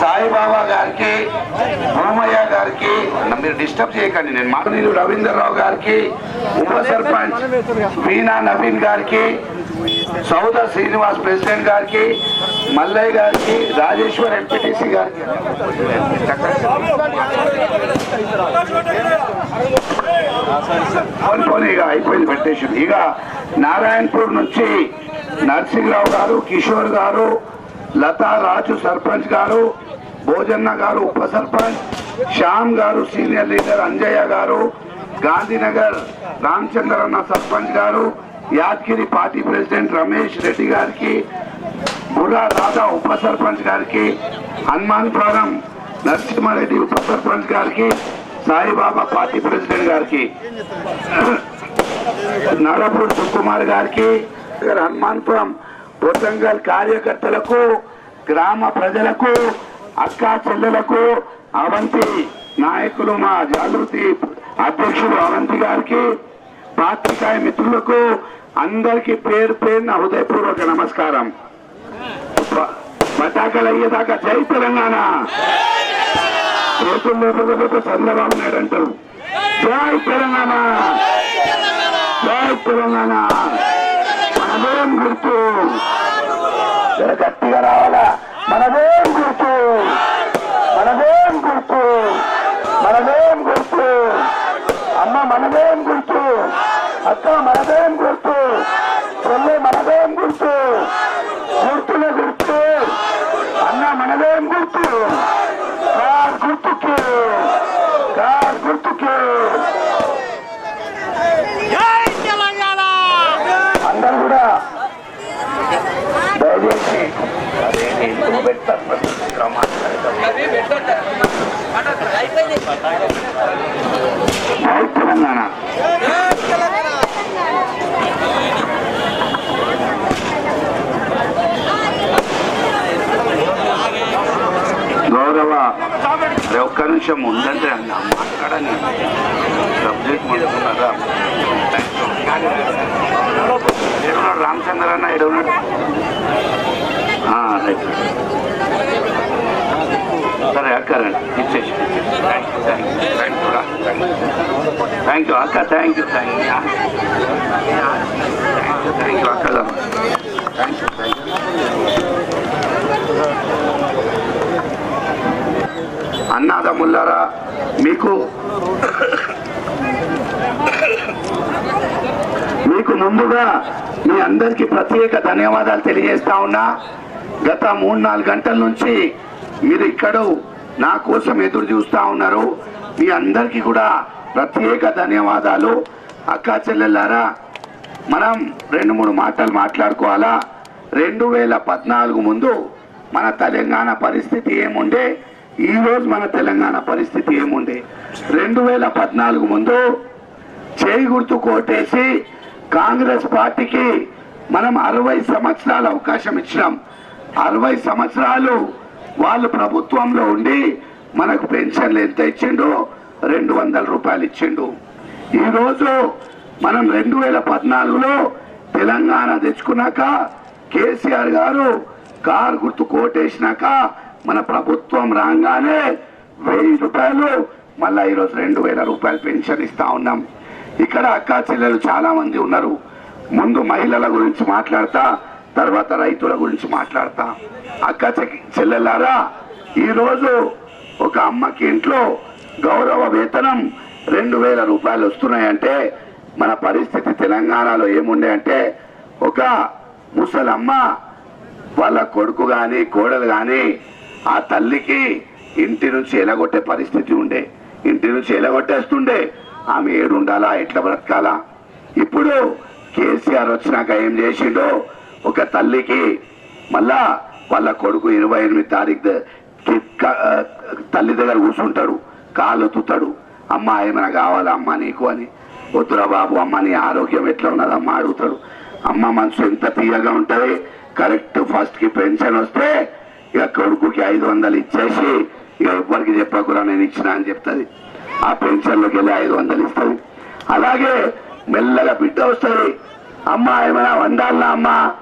సాయిబాబా గారికి భూమయ్య గారికి మీరు డిస్టర్బ్ చేయకండి నేను మాటనీరు రవీంద్రరావు గారికి ఉప సర్పంచ్ వీణా నవీన్ గారికి సౌద శ్రీనివాస్ ప్రెసిడెంట్ గారికి మల్లయ్య గారికి రాజేశ్వర్ ఎంపీటీసీ గారికి. ఇక అయిపోయింది పెట్టేసి ఇక నారాయణపూర్ నుంచి నరసింహరావు గారు కిషోర్ గారు లతా రాజు సర్పంచ్ గారు భోజన్న గారు ఉప సర్పంచ్ శ్యామ్ గారు సీనియర్ లీడర్ అంజయ్య గారు గాంధీనగర్ రామచంద్రన్న సర్పంచ్ గారు యాద్గిరి పార్టీ ప్రెసిడెంట్ రమేష్ రెడ్డి గారికి బుర్రా రాధా ఉప సర్పంచ్ గారికి హనుమాన్పురం నరసింహారెడ్డి ఉప సర్పంచ్ గారికి సాయిబాబా పార్టీ ప్రెసిడెంట్ గారికి నడపూర్ సుకుమార్ గారికి హనుమాన్పురం పొద్దంగల్ కార్యకర్తలకు గ్రామ ప్రజలకు అక్కా చెల్లెలకు అవంతి నాయకులు మా జాగృతి అధ్యక్షుడు అవంతి గారికి పాత్రికాయ మిత్రులకు అందరికీ పేరు పేరున హృదయపూర్వక నమస్కారం. ప- అయ్యేదాకా జై తెలంగాణ. చేతులు లేకపోతే చంద్రబాబు నాయుడు అంటారు. జై తెలంగాణ. జై తెలంగాణ. మనదేం గుర్తు జర గట్టిగా రావాలా మనదేం గుర్తు మనదేం గుర్తు మనదేం గుర్తు అమ్మ మనదేం గుర్తు అక్క మనదేం గుర్తు చెల్లె మనదేం గుర్తు గుర్తుల గుర్తు అన్న మనదేం గుర్తు కార్ గుర్తుకి కార్ గుర్తుకి జై తెలంగాణ అందరూ కూడా దయచేసి అదే ఎందుకు పెడతారు ఇక్కడ మాట్లాడతారు. తెలంగాణ గౌరవ అరే ఒక్క నిమిషం ఉందంటే అన్న మాట్లాడని సబ్జెక్ట్ మాట్లాడారా ఏడున్నాడు రామచంద్ర అన్న ఏడున్నాడు సరే అక్క రండి. ఇచ్చేసి. Thank you thank you thank you thank you అక్క thank you thank you thank you అక్క థ్యాంక్ యూ థ్యాంక్ యూ అన్నాదమ్ముల్లారా మీకు మీకు ముందుగా మీ అందరికీ ప్రత్యేక ధన్యవాదాలు తెలియజేస్తా ఉన్నా. గత మూడు నాలుగు గంటల నుంచి మీరు ఇక్కడ నా కోసం ఎదురు చూస్తూ ఉన్నారు. మీ అందరికీ కూడా ప్రత్యేక ధన్యవాదాలు. అక్కా చెల్లెళ్ళారా మనం రెండు మూడు మాటలు మాట్లాడుకోవాలా? రెండు వేల పద్నాలుగు ముందు మన తెలంగాణ పరిస్థితి ఏముండే? ఈరోజు మన తెలంగాణ పరిస్థితి ఏముండే? రెండు వేల పద్నాలుగు ముందు చేయి గుర్తు కోటేసి కాంగ్రెస్ పార్టీకి మనం అరవై సంవత్సరాల అవకాశం ఇచ్చినాం. అరవై సంవత్సరాలు వాళ్ళు ప్రభుత్వంలో ఉండి మనకు పెన్షన్లు ఎంత ఇచ్చిండు రెండు వందల రూపాయలు ఇచ్చిండు. ఈరోజు మనం రెండు వేల పద్నాలుగులో తెలంగాణ తెచ్చుకున్నాక కేసీఆర్ గారు కారు గుర్తు కోటేసినాక మన ప్రభుత్వం రాగానే వెయ్యి రూపాయలు మళ్ళా ఈరోజు రెండు వేల రూపాయలు పెన్షన్ ఇస్తా ఉన్నాం. ఇక్కడ అక్కా చెల్లెలు చాలామంది ఉన్నారు. ముందు మహిళల గురించి మాట్లాడతా. తర్వాత రైతుల గురించి మాట్లాడతా. అక్క చెల్లెల్లారా ఈరోజు ఒక అమ్మకి ఇంట్లో గౌరవ వేతనం రెండు వేల రూపాయలు వస్తున్నాయంటే మన పరిస్థితి తెలంగాణలో ఏముండే అంటే ఒక ముసలమ్మ వాళ్ళ కొడుకు కానీ కోడలు కానీ ఆ తల్లికి ఇంటి నుంచి ఎలగొట్టే పరిస్థితి ఉండే. ఇంటి నుంచి ఎలగొట్టేస్తుండే. ఆమె ఏడుండాలా ఎట్లా బ్రతకాలా? ఇప్పుడు కేసీఆర్ వచ్చినాక ఏం చేసిండో ఒక తల్లికి మళ్ళా వాళ్ళ కొడుకు ఇరవై ఎనిమిది తారీఖు తల్లి దగ్గర కూర్చుంటాడు కాళ్ళు తుతాడు. అమ్మ ఏమైనా కావాలా అమ్మ నీకు అని. వద్దురా బాబు అమ్మ నీ ఆరోగ్యం ఎట్లా ఉన్నదమ్మా అడుగుతాడు. అమ్మ మనసు ఎంత తీయగా ఉంటుంది? కరెక్ట్ ఫస్ట్కి పెన్షన్ వస్తే ఇక కొడుకుకి ఐదు వందలు ఇచ్చేసి ఇక ఎవ్వరికి చెప్పకురా నేను ఇచ్చినా అని చెప్తుంది. ఆ పెన్షన్లోకి వెళ్ళి ఐదు వందలు ఇస్తుంది. అలాగే మెల్లగా బిడ్డ వస్తుంది. అమ్మ ఏమైనా వండాలనా అమ్మా?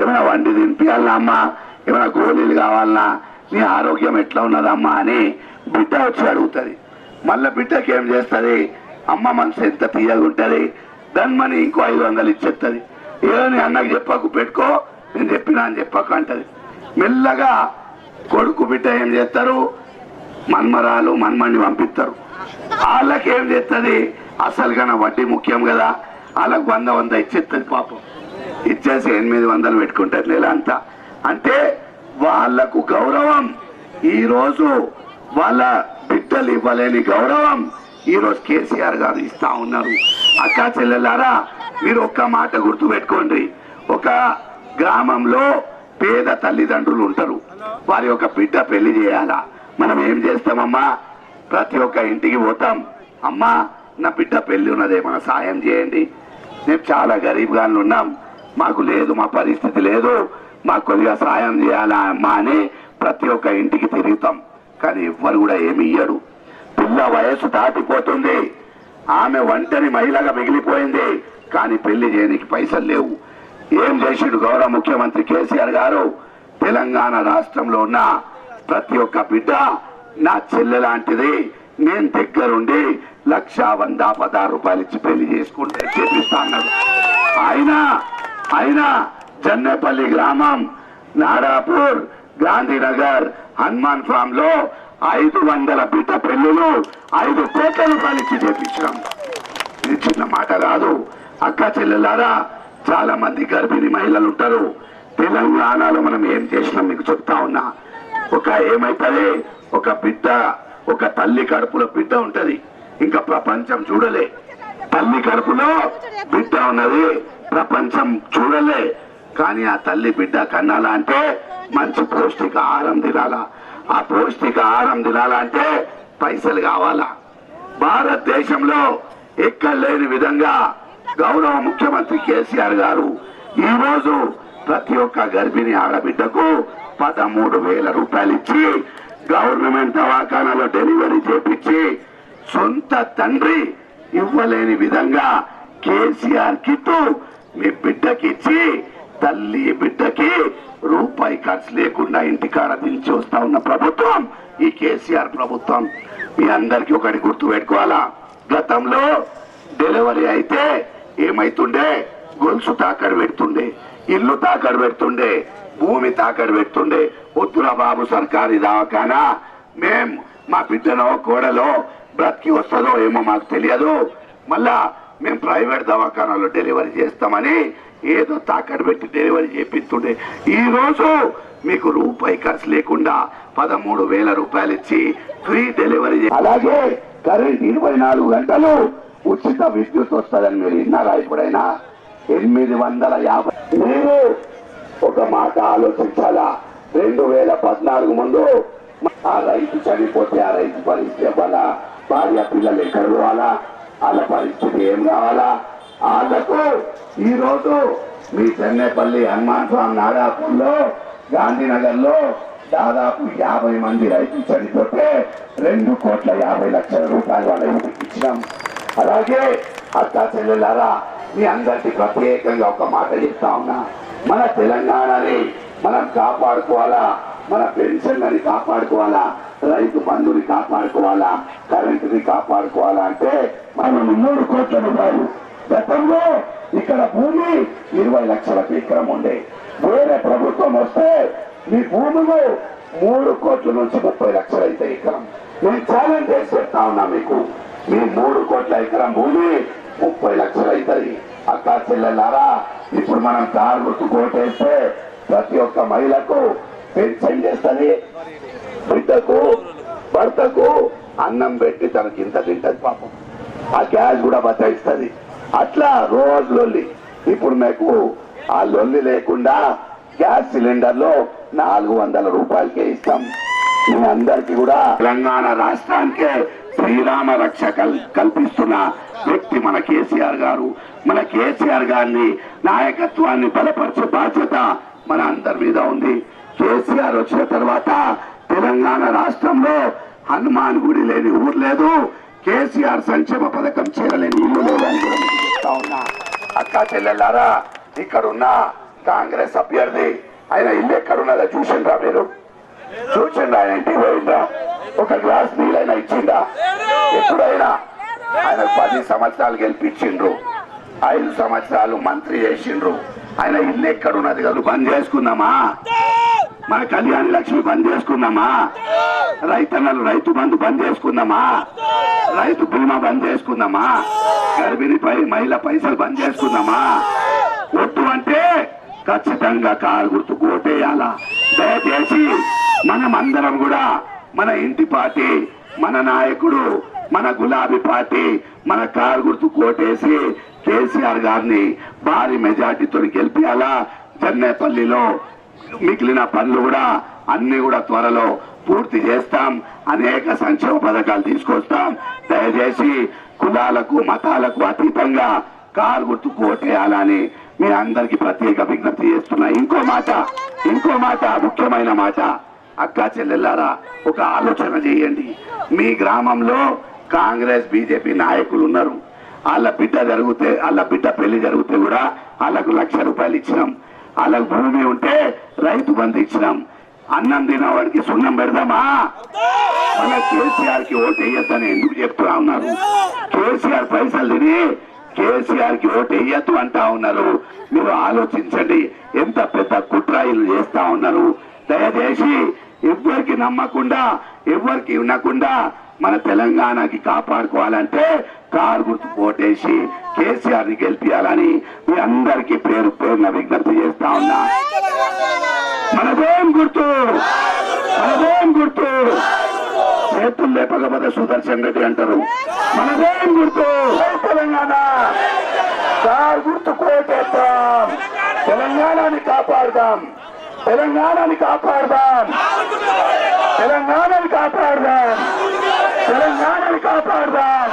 ఏమైనా వండి తినిపించాలనా అమ్మా? ఏమైనా గోళీలు కావాలనా? నీ ఆరోగ్యం ఎట్లా ఉన్నదమ్మా అని బిడ్డ వచ్చి అడుగుతుంది. మళ్ళీ బిడ్డకి ఏం చేస్తుంది? అమ్మ మనసు ఎంత తీయగుంటుంది ఉంటుంది? ధన్మని ఇంకో ఐదు వందలు ఇచ్చేస్తుంది ఏదో నీ అన్నకు చెప్పకు పెట్టుకో నేను చెప్పినా అని చెప్పకు అంటది. మెల్లగా కొడుకు బిడ్డ ఏం చేస్తారు? మన్మరాలు మన్మణ్ణి పంపిస్తారు. వాళ్ళకి ఏం చేస్తుంది అసలు కన్నా వడ్డీ ముఖ్యం కదా. వాళ్ళకు వంద వంద ఇచ్చేస్తుంది పాపం. ఇచ్చేసి ఎనిమిది వందలు పెట్టుకుంటారు నెల అంతా. అంటే వాళ్ళకు గౌరవం. ఈరోజు వాళ్ళ బిడ్డలు ఇవ్వలేని గౌరవం ఈరోజు కేసీఆర్ గారు ఇస్తా ఉన్నారు. అక్కా చెల్లెలారా మీరు ఒక్క మాట గుర్తు పెట్టుకోండి. ఒక గ్రామంలో పేద తల్లిదండ్రులు ఉంటారు. వారి యొక్క బిడ్డ పెళ్ళి చేయాలా? మనం ఏం చేస్తామమ్మా? ప్రతి ఒక్క ఇంటికి పోతాం. అమ్మా నా బిడ్డ పెళ్ళి ఉన్నదే మన సాయం చేయండి. మేము చాలా గరీబ్ గాను ఉన్నాం. మాకు లేదు మా పరిస్థితి లేదు. మాకు కొద్దిగా సాయం చేయాలా అమ్మా అని ప్రతి ఒక్క ఇంటికి తిరుగుతాం. కానీ ఎవ్వరు కూడా ఏమి ఇయ్యడు పిల్ల వయస్సు దాటిపోతుంది. ఆమె ఒంటరి మహిళగా మిగిలిపోయింది. కానీ పెళ్ళి చేయడానికి పైసలు లేవు. ఏం చేసిండు గౌరవ ముఖ్యమంత్రి కేసీఆర్ గారు? తెలంగాణ రాష్ట్రంలో ఉన్న ప్రతి ఒక్క బిడ్డ నా చెల్లె లాంటిది. నేను దగ్గరుండి లక్ష వంద పదహారు రూపాయలు ఇచ్చి పెళ్ళి చేసుకుంటే చేపిస్తా అన్నాడు. ఆయన ఆయన జన్నేపల్లి గ్రామం నాడాపూర్ గాంధీనగర్ హనుమాన్ ఫామ్లో ఐదు వందల బిడ్డ పెళ్ళిలు ఐదు కోట్ల రూపాయలు ఇచ్చి చేపించాం. ఇది చిన్న మాట కాదు. అక్క చెల్లెలారా చాలా మంది గర్భిణీ మహిళలు ఉంటారు. తెలంగాణలో మనం ఏం చేసినాం మీకు చెప్తా ఉన్నా. ఒక ఏమైతుంది? ఒక బిడ్డ ఒక తల్లి కడుపులో బిడ్డ ఉంటది. ఇంకా ప్రపంచం చూడలే. తల్లి కడుపులో బిడ్డ ఉన్నది ప్రపంచం చూడలే. కానీ ఆ తల్లి బిడ్డ కన్నాలా అంటే మంచి పౌష్టిక ఆహారం తినాలా. ఆ పౌష్టిక ఆహారం తినాలా అంటే పైసలు కావాలా. భారతదేశంలో ఎక్కడ లేని విధంగా గౌరవ ముఖ్యమంత్రి కేసీఆర్ గారు ఈ రోజు ప్రతి ఒక్క గర్భిణీ ఆడబిడ్డకు పదమూడు వేల రూపాయలు ఇచ్చి గవర్నమెంట్ దవాఖానాలో డెలివరీ చేపించి సొంత తండ్రి ఇవ్వలేని విధంగా కేసీఆర్ కిట్ మీ బిడ్డకి ఇచ్చి తల్లి బిడ్డకి రూపాయి ఖర్చు లేకుండా ఇంటికాడ దించి వస్తా ఉన్న ప్రభుత్వం ఈ కేసీఆర్ ప్రభుత్వం. మీ అందరికి ఒకటి గుర్తు పెట్టుకోవాలా? గతంలో డెలివరీ అయితే ఏమైతుండే? గొలుసు తాకడు పెడుతుండే ఇల్లు తాకడు పెడుతుండే భూమి తాకడు పెడుతుండే. వద్దురా బాబు సర్కారీ దవాఖానా? మేం మా బిడ్డలో కోడలో బ్రతికి వస్తుందో ఏమో మాకు తెలియదు. మళ్ళా మేము ప్రైవేట్ దవాఖానాలో డెలివరీ చేస్తామని ఏదో తాకట్టు పెట్టి డెలివరీ చేపిస్తుండే ఈరోజు మీకు రూపాయి ఖర్చు లేకుండా పదమూడు వేల రూపాయలు ఇచ్చి ఫ్రీ డెలివరీ అలాగే కరెంట్ ఇరవై నాలుగు గంటలు ఉచిత విద్యుత్ వస్తుందని మీరు విన్నారా ఎప్పుడైనా? ఎనిమిది వందల యాభై. మీరు ఒక మాట ఆలోచించాలా? రెండు వేల పద్నాలుగు ముందు ఆ రైతు చనిపోతే ఆ రైతు పరిస్థితి ఇవ్వాలా? భార్య పిల్లలు ఎక్కడ పోవాలా? వాళ్ళ పరిస్థితి ఏం కావాలా? వాళ్ళకు ఈరోజు మీ చెన్నైపల్లి హనుమాన్ స్వామి నాడాపూర్లో గాంధీనగర్లో దాదాపు యాభై మంది రైతులు చనిపోతే రెండు కోట్ల యాభై లక్షల రూపాయలు వాళ్ళ ఇంటికి ఇచ్చినాం. అలాగే అత్తా చెల్లెలారా మీ అందరికీ ప్రత్యేకంగా ఒక మాట చెప్తా ఉన్నా. మన తెలంగాణని మనం కాపాడుకోవాలా? మన పెన్షన్లని కాపాడుకోవాలా? రైతు బంధుని కాపాడుకోవాలా? కరెంటుని కాపాడుకోవాలా అంటే మనం మూడు కోట్ల రూపాయలు. గతంలో ఇక్కడ భూమి ఇరవై లక్షల ఎకరం ఉండే. వేరే ప్రభుత్వం వస్తే మీ భూములు మూడు కోట్ల నుంచి ముప్పై లక్షలు అయితే ఎకరం. నేను ఛాలెంజ్ చేసి చెప్తా ఉన్నా మీకు. మీ మూడు కోట్ల ఎకరం భూమి ముప్పై లక్షలు అవుతుంది అక్క చెల్లెలారా ఇప్పుడు మనం కారు గుర్తు కోటేస్తే ప్రతి ఒక్క మహిళకు పెన్షన్ చేస్తుంది బిడ్డకు భర్తకు అన్నం పెట్టి తనకి ఇంత తింటది పాపం. ఆ గ్యాస్ కూడా బతాయిస్తుంది అట్లా రోజు లొల్లి. ఇప్పుడు మీకు ఆ లొల్లి లేకుండా గ్యాస్ సిలిండర్లో నాలుగు వందల రూపాయలకే ఇస్తాం. మీ అందరికి కూడా తెలంగాణ రాష్ట్రానికే శ్రీరామ రక్ష కల్- కల్పిస్తున్న వ్యక్తి మన కేసీఆర్ గారు. మన కేసీఆర్ గారిని నాయకత్వాన్ని బలపరిచే బాధ్యత మన అందరి మీద ఉంది. కేసీఆర్ వచ్చిన తర్వాత తెలంగాణ రాష్ట్రంలో హనుమాన్ గుడి లేని ఊరు లేదు. కేసీఆర్ సంక్షేమ పథకం చేరలేని ఇల్లు లేదని కూడా చెప్తా ఉన్నా. అక్క చెల్లెళ్ళారా ఇక్కడ ఉన్న కాంగ్రెస్ అభ్యర్థి ఆయన ఇల్లు ఎక్కడ ఉన్నదో చూసిండ్రా మీరు? చూసిండ్రా ఆయన ఇంటికి పోయిండ్రా? ఒక గ్లాస్ నీళ్ళైనా ఇచ్చిందా ఎప్పుడైనా? ఆయన పది సంవత్సరాలు గెలిపించిండ్రు. ఐదు సంవత్సరాలు మంత్రి చేసిండ్రు. ఆయన ఇల్లు ఎక్కడ ఉన్నది కదా బంద్ చేసుకుందామా? మన కళ్యాణ లక్ష్మి బంద్ చేసుకుందామా? రైతన్నలు రైతు బంధు బంద్ చేసుకుందామా? రైతు బీమా బంద్ చేసుకుందామా? గర్భిణి పై మహిళ పైసలు బంద్ చేసుకుందామా? ఒట్టు అంటే ఖచ్చితంగా కారు గుర్తు కోటేయాలా. దయచేసి మనం అందరం కూడా మన ఇంటి పార్టీ మన నాయకుడు మన గులాబీ పార్టీ మన కారు గుర్తు కోటేసి కేసీఆర్ గారిని భారీ మెజార్టీతో గెలిపియాలా? జన్నేపల్లిలో మిగిలిన పనులు కూడా అన్ని కూడా త్వరలో పూర్తి చేస్తాం. అనేక సంక్షేమ పథకాలు తీసుకొస్తాం. దయచేసి కులాలకు మతాలకు అతీతంగా కాలు గుర్తు కోటేయాలని మీ అందరికి ప్రత్యేక విజ్ఞప్తి చేస్తున్నా. ఇంకో మాట ఇంకో మాట ముఖ్యమైన మాట. అక్కా చెల్లెల్లారా ఒక ఆలోచన చేయండి. మీ గ్రామంలో కాంగ్రెస్ బీజేపీ నాయకులు ఉన్నారు. వాళ్ళ బిడ్డ జరిగితే వాళ్ళ బిడ్డ పెళ్ళి జరిగితే కూడా వాళ్ళకు లక్ష రూపాయలు ఇచ్చినాం. వాళ్ళకు భూమి ఉంటే రైతు బంధు ఇచ్చినాం. అన్నం తినవాడికి సున్నం పెడదామా? మన కేసీఆర్కి ఓటు వేయద్దని ఎందుకు చెప్తా ఉన్నారు? కేసీఆర్ పైసలు తిని కేసీఆర్కి ఓటు వేయద్దు అంటా ఉన్నారు. మీరు ఆలోచించండి ఎంత పెద్ద కుట్రాయిలు చేస్తా ఉన్నారు. దయచేసి ఎవ్వరికి నమ్మకుండా ఎవ్వరికి వినకుండా మన తెలంగాణకి కాపాడుకోవాలంటే కారు గుర్తు పోటేసి కేసీఆర్ని గెలిపించాలని మీ అందరికీ పేరు పేరున విజ్ఞప్తి చేస్తా ఉన్నా. మనదేం గుర్తు? మనదేం గుర్తు? చేతులు లేపకపోతే సుదర్శన్ రెడ్డి అంటారు. మనదేం గుర్తు? తెలంగాణ. కారు గుర్తు కోటేస్తాం తెలంగాణని కాపాడదాం. తెలంగాణని కాపాడదాం. తెలంగాణని కాపాడదాం. తెలంగాణ వికాసార్థం